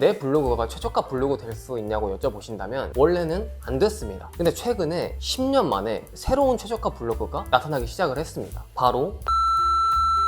내 블로그가 최저가 블로그 될 수 있냐고 여쭤보신다면 원래는 안 됐습니다. 근데 최근에 10년 만에 새로운 최저가 블로그가 나타나기 시작을 했습니다. 바로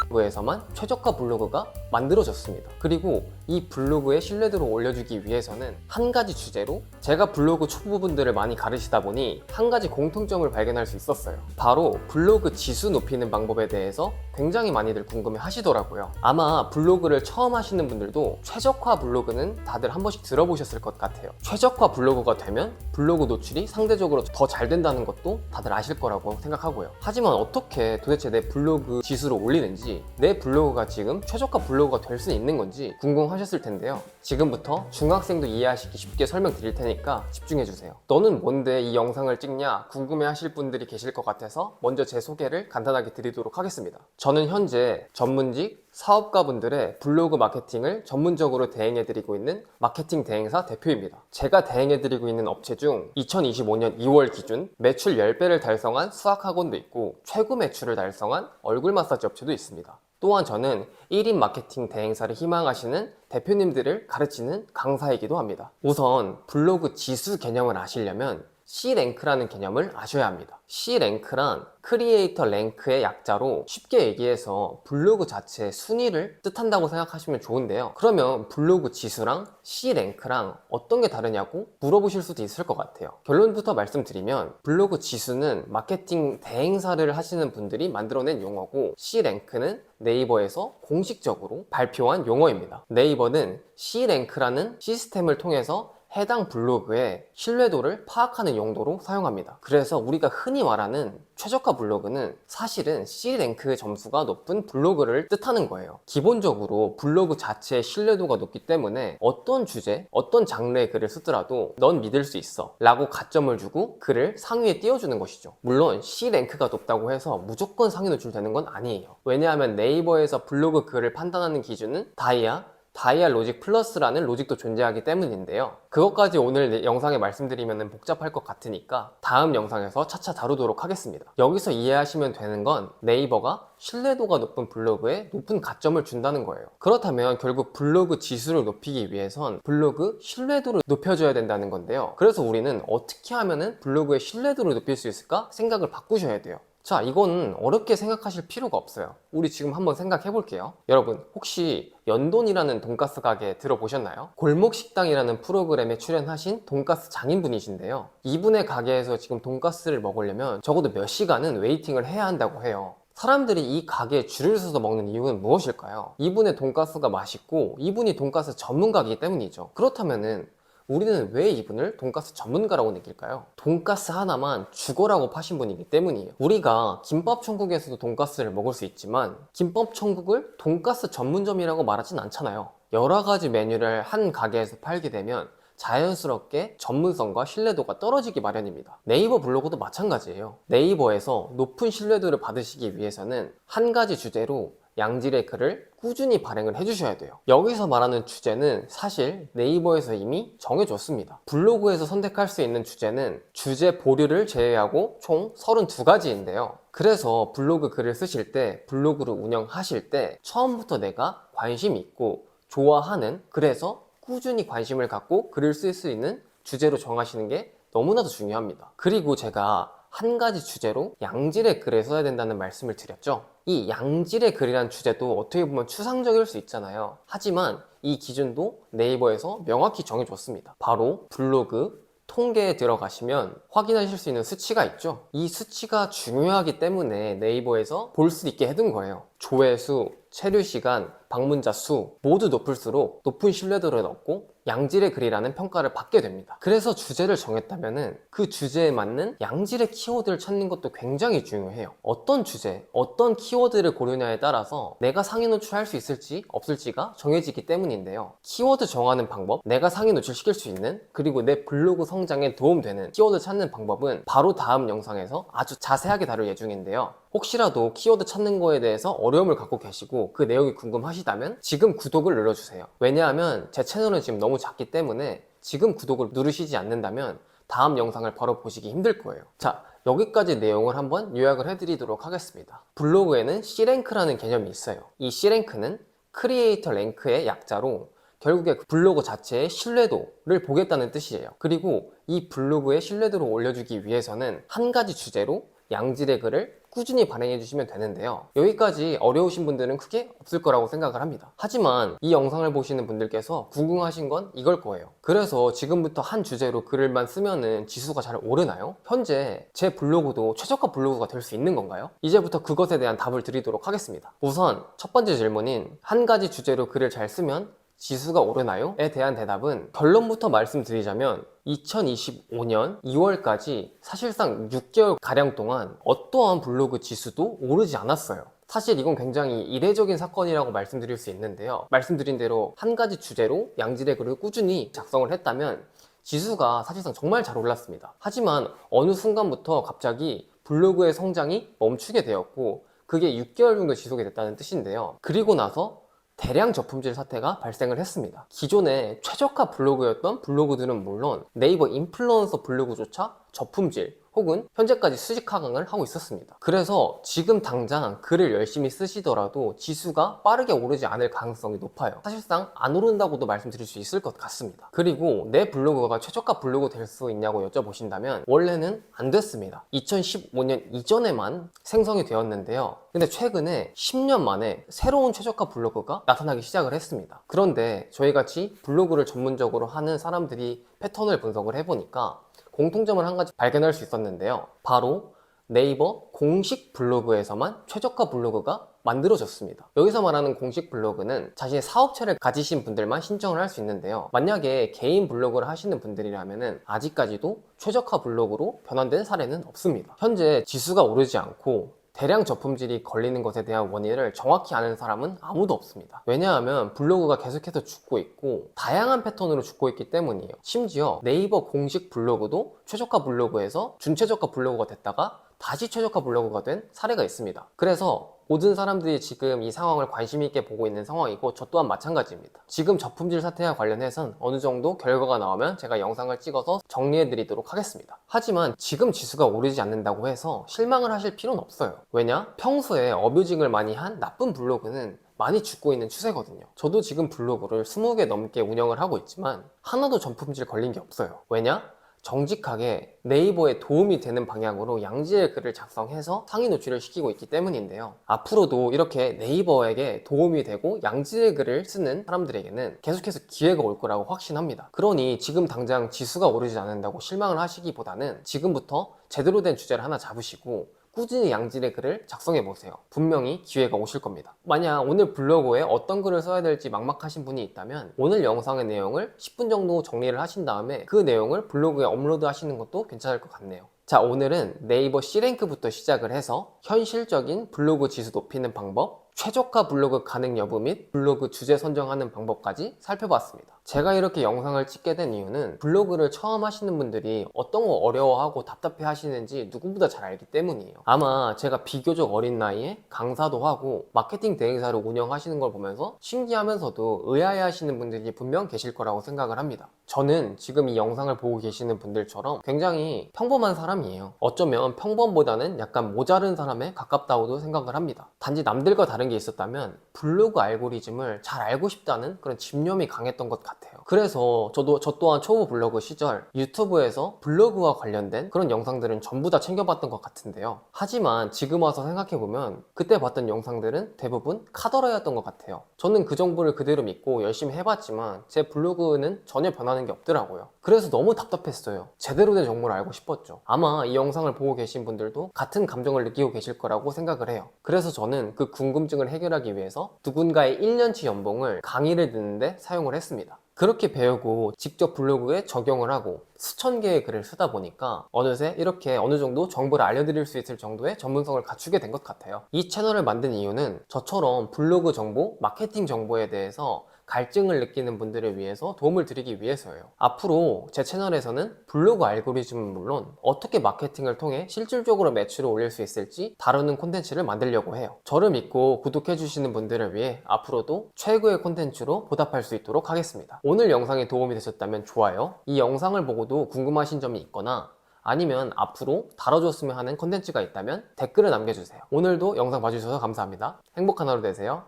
블로그에서만 최저가 블로그가 만들어졌습니다. 그리고 이 블로그의 신뢰도를 올려주기 위해서는 한 가지 주제로 제가 블로그 초보분들을 많이 가르치다 보니 한 가지 공통점을 발견할 수 있었어요. 바로 블로그 지수 높이는 방법에 대해서 굉장히 많이들 궁금해 하시더라고요. 아마 블로그를 처음 하시는 분들도 최적화 블로그는 다들 한 번씩 들어보셨을 것 같아요. 최적화 블로그가 되면 블로그 노출이 상대적으로 더 잘 된다는 것도 다들 아실 거라고 생각하고요. 하지만 어떻게 도대체 내 블로그 지수를 올리는지 내 블로그가 지금 최저가 블로그가 될 수 있는 건지 궁금 하셨을 텐데요. 지금부터 중학생도 이해하시기 쉽게 설명드릴 테니까 집중해 주세요. 너는 뭔데 이 영상을 찍냐 궁금해 하실 분들이 계실 것 같아서 먼저 제 소개를 간단하게 드리도록 하겠습니다. 저는 현재 전문직 사업가분들의 블로그 마케팅을 전문적으로 대행해드리고 있는 마케팅 대행사 대표입니다. 제가 대행해드리고 있는 업체 중 2025년 2월 기준 매출 10배를 달성한 수학학원도 있고 최고 매출을 달성한 얼굴 마사지 업체도 있습니다. 또한 저는 1인 마케팅 대행사를 희망하시는 대표님들을 가르치는 강사이기도 합니다. 우선 블로그 지수 개념을 아시려면 C랭크라는 개념을 아셔야 합니다. C랭크란 크리에이터 랭크의 약자로 쉽게 얘기해서 블로그 자체의 순위를 뜻한다고 생각하시면 좋은데요. 그러면 블로그 지수랑 C랭크랑 어떤 게 다르냐고 물어보실 수도 있을 것 같아요. 결론부터 말씀드리면 블로그 지수는 마케팅 대행사를 하시는 분들이 만들어낸 용어고 C랭크는 네이버에서 공식적으로 발표한 용어입니다. 네이버는 C랭크라는 시스템을 통해서 해당 블로그의 신뢰도를 파악하는 용도로 사용합니다. 그래서 우리가 흔히 말하는 최저가 블로그는 사실은 C랭크 점수가 높은 블로그를 뜻하는 거예요. 기본적으로 블로그 자체의 신뢰도가 높기 때문에 어떤 주제, 어떤 장르의 글을 쓰더라도 넌 믿을 수 있어 라고 가점을 주고 글을 상위에 띄워주는 것이죠. 물론 C랭크가 높다고 해서 무조건 상위 노출되는 건 아니에요. 왜냐하면 네이버에서 블로그 글을 판단하는 기준은 다이아, 다이아 로직 플러스라는 로직도 존재하기 때문인데요. 그것까지 오늘 내- 영상에 말씀드리면 복잡할 것 같으니까 다음 영상에서 차차 다루도록 하겠습니다. 여기서 이해하시면 되는 건 네이버가 신뢰도가 높은 블로그에 높은 가점을 준다는 거예요. 그렇다면 결국 블로그 지수를 높이기 위해선 블로그 신뢰도를 높여줘야 된다는 건데요. 그래서 우리는 어떻게 하면은 블로그의 신뢰도를 높일 수 있을까 생각을 바꾸셔야 돼요. 자, 이건 어렵게 생각하실 필요가 없어요. 우리 지금 한번 생각해 볼게요. 여러분, 혹시 연돈이라는 돈가스 가게 들어보셨나요? 골목식당이라는 프로그램에 출연하신 돈가스 장인분이신데요. 이분의 가게에서 지금 돈가스를 먹으려면 적어도 몇 시간은 웨이팅을 해야 한다고 해요. 사람들이 이 가게에 줄을 서서 먹는 이유는 무엇일까요? 이분의 돈가스가 맛있고 이분이 돈가스 전문가이기 때문이죠. 그렇다면은 우리는 왜 이분을 돈가스 전문가라고 느낄까요? 돈가스 하나만 죽어라고 파신 분이기 때문이에요. 우리가 김밥 천국에서도 돈가스를 먹을 수 있지만 김밥 천국을 돈가스 전문점이라고 말하진 않잖아요. 여러 가지 메뉴를 한 가게에서 팔게 되면 자연스럽게 전문성과 신뢰도가 떨어지기 마련입니다. 네이버 블로그도 마찬가지예요. 네이버에서 높은 신뢰도를 받으시기 위해서는 한 가지 주제로 양질의 글을 꾸준히 발행을 해주셔야 돼요. 여기서 말하는 주제는 사실 네이버에서 이미 정해줬습니다. 블로그에서 선택할 수 있는 주제는 주제 보류를 제외하고 총 32가지인데요. 그래서 블로그 글을 쓰실 때, 블로그를 운영하실 때 처음부터 내가 관심 있고 좋아하는 그래서 꾸준히 관심을 갖고 글을 쓸 수 있는 주제로 정하시는 게 너무나도 중요합니다. 그리고 제가 한 가지 주제로 양질의 글을 써야 된다는 말씀을 드렸죠. 이 양질의 글이란 주제도 어떻게 보면 추상적일 수 있잖아요. 하지만 이 기준도 네이버에서 명확히 정해줬습니다. 바로 블로그, 통계에 들어가시면 확인하실 수 있는 수치가 있죠. 이 수치가 중요하기 때문에 네이버에서 볼 수 있게 해둔 거예요. 조회수, 체류 시간, 방문자 수 모두 높을수록 높은 신뢰도를 얻고 양질의 글이라는 평가를 받게 됩니다. 그래서 주제를 정했다면은 그 주제에 맞는 양질의 키워드를 찾는 것도 굉장히 중요해요. 어떤 주제, 어떤 키워드를 고르냐에 따라서 내가 상위 노출할 수 있을지 없을지가 정해지기 때문인데요. 키워드 정하는 방법, 내가 상위 노출시킬 수 있는 그리고 내 블로그 성장에 도움되는 키워드 찾는 방법은 바로 다음 영상에서 아주 자세하게 다룰 예정인데요. 혹시라도 키워드 찾는 거에 대해서 어려움을 갖고 계시고 그 내용이 궁금하시다면 지금 구독을 눌러주세요. 왜냐하면 제 채널은 지금 너무 작기 때문에 지금 구독을 누르시지 않는다면 다음 영상을 바로 보시기 힘들 거예요. 자, 여기까지 내용을 한번 요약을 해드리도록 하겠습니다. 블로그에는 C랭크라는 개념이 있어요. 이 C랭크는 크리에이터 랭크의 약자로 결국에 그 블로그 자체의 신뢰도를 보겠다는 뜻이에요. 그리고 이 블로그의 신뢰도를 올려주기 위해서는 한 가지 주제로 양질의 글을 꾸준히 발행해 주시면 되는데요. 여기까지 어려우신 분들은 크게 없을 거라고 생각을 합니다. 하지만 이 영상을 보시는 분들께서 궁금하신 건 이걸 거예요. 그래서 지금부터 한 주제로 글을만 쓰면은 지수가 잘 오르나요? 현재 제 블로그도 최저가 블로그가 될 수 있는 건가요? 이제부터 그것에 대한 답을 드리도록 하겠습니다. 우선 첫 번째 질문인 한 가지 주제로 글을 잘 쓰면 지수가 오르나요? 에 대한 대답은 결론부터 말씀드리자면 2025년 2월까지 사실상 6개월 가량 동안 어떠한 블로그 지수도 오르지 않았어요. 사실 이건 굉장히 이례적인 사건이라고 말씀드릴 수 있는데요. 말씀드린 대로 한 가지 주제로 양질의 글을 꾸준히 작성을 했다면 지수가 사실상 정말 잘 올랐습니다. 하지만 어느 순간부터 갑자기 블로그의 성장이 멈추게 되었고 그게 6개월 정도 지속이 됐다는 뜻인데요. 그리고 나서 대량 저품질 사태가 발생을 했습니다. 기존에 최저가 블로그였던 블로그들은 물론 네이버 인플루언서 블로그조차 저품질 혹은 현재까지 수직 하강을 하고 있었습니다. 그래서 지금 당장 글을 열심히 쓰시더라도 지수가 빠르게 오르지 않을 가능성이 높아요. 사실상 안 오른다고도 말씀드릴 수 있을 것 같습니다. 그리고 내 블로그가 최저가 블로그 될 수 있냐고 여쭤보신다면 원래는 안 됐습니다. 2015년 이전에만 생성이 되었는데요. 근데 최근에 10년 만에 새로운 최저가 블로그가 나타나기 시작을 했습니다. 그런데 저희 같이 블로그를 전문적으로 하는 사람들이 패턴을 분석을 해보니까 공통점을 한 가지 발견할 수 있었는데요. 바로 네이버 공식 블로그에서만 최저가 블로그가 만들어졌습니다. 여기서 말하는 공식 블로그는 자신의 사업체를 가지신 분들만 신청을 할 수 있는데요. 만약에 개인 블로그를 하시는 분들이라면 아직까지도 최저가 블로그로 변환된 사례는 없습니다. 현재 지수가 오르지 않고 대량 저품질이 걸리는 것에 대한 원인을 정확히 아는 사람은 아무도 없습니다. 왜냐하면 블로그가 계속해서 죽고 있고 다양한 패턴으로 죽고 있기 때문이에요. 심지어 네이버 공식 블로그도 최저가 블로그에서 준최저가 블로그가 됐다가 다시 최저가 블로그가 된 사례가 있습니다. 그래서 모든 사람들이 지금 이 상황을 관심 있게 보고 있는 상황이고 저 또한 마찬가지입니다. 지금 저품질 사태와 관련해선 어느 정도 결과가 나오면 제가 영상을 찍어서 정리해 드리도록 하겠습니다. 하지만 지금 지수가 오르지 않는다고 해서 실망을 하실 필요는 없어요. 왜냐? 평소에 어뷰징을 많이 한 나쁜 블로그는 많이 죽고 있는 추세거든요. 저도 지금 블로그를 20개 넘게 운영을 하고 있지만 하나도 전품질 걸린 게 없어요. 왜냐? 정직하게 네이버에 도움이 되는 방향으로 양질의 글을 작성해서 상위 노출을 시키고 있기 때문인데요. 앞으로도 이렇게 네이버에게 도움이 되고 양질의 글을 쓰는 사람들에게는 계속해서 기회가 올 거라고 확신합니다. 그러니 지금 당장 지수가 오르지 않는다고 실망을 하시기보다는 지금부터 제대로 된 주제를 하나 잡으시고 꾸준히 양질의 글을 작성해 보세요. 분명히 기회가 오실 겁니다. 만약 오늘 블로그에 어떤 글을 써야 될지 막막하신 분이 있다면 오늘 영상의 내용을 10분 정도 정리를 하신 다음에 그 내용을 블로그에 업로드 하시는 것도 괜찮을 것 같네요. 자, 오늘은 네이버 C랭크부터 시작을 해서 현실적인 블로그 지수 높이는 방법, 최저가 블로그 가능 여부 및 블로그 주제 선정하는 방법까지 살펴봤습니다. 제가 이렇게 영상을 찍게 된 이유는 블로그를 처음 하시는 분들이 어떤 거 어려워하고 답답해 하시는지 누구보다 잘 알기 때문이에요. 아마 제가 비교적 어린 나이에 강사도 하고 마케팅 대행사를 운영하시는 걸 보면서 신기하면서도 의아해 하시는 분들이 분명 계실 거라고 생각을 합니다. 저는 지금 이 영상을 보고 계시는 분들처럼 굉장히 평범한 사람이에요. 어쩌면 평범보다는 약간 모자른 사람에 가깝다고도 생각을 합니다. 단지 남들과 다른 게 있었다면 블로그 알고리즘을 잘 알고 싶다는 그런 집념이 강했던 것 같아요. 그래서 저도 저 또한 초보 블로그 시절 유튜브에서 블로그와 관련된 그런 영상들은 전부 다 챙겨봤던 것 같은데요. 하지만 지금 와서 생각해보면 그때 봤던 영상들은 대부분 카더라였던 것 같아요. 저는 그 정보를 그대로 믿고 열심히 해봤지만 제 블로그는 전혀 변하는 게 없더라고요. 그래서 너무 답답했어요. 제대로 된 정보를 알고 싶었죠. 아마 이 영상을 보고 계신 분들도 같은 감정을 느끼고 계실 거라고 생각을 해요. 그래서 저는 그 궁금증 을 해결하기 위해서 누군가의 1년치 연봉을 강의를 듣는데 사용을 했습니다. 그렇게 배우고 직접 블로그에 적용을 하고 수천 개의 글을 쓰다 보니까 어느새 이렇게 어느 정도 정보를 알려드릴 수 있을 정도의 전문성을 갖추게 된 것 같아요. 이 채널을 만든 이유는 저처럼 블로그 정보, 마케팅 정보에 대해서 갈증을 느끼는 분들을 위해서 도움을 드리기 위해서예요. 앞으로 제 채널에서는 블로그 알고리즘은 물론 어떻게 마케팅을 통해 실질적으로 매출을 올릴 수 있을지 다루는 콘텐츠를 만들려고 해요. 저를 믿고 구독해주시는 분들을 위해 앞으로도 최고의 콘텐츠로 보답할 수 있도록 하겠습니다. 오늘 영상이 도움이 되셨다면 좋아요. 이 영상을 보고도 궁금하신 점이 있거나 아니면 앞으로 다뤄줬으면 하는 콘텐츠가 있다면 댓글을 남겨주세요. 오늘도 영상 봐주셔서 감사합니다. 행복한 하루 되세요.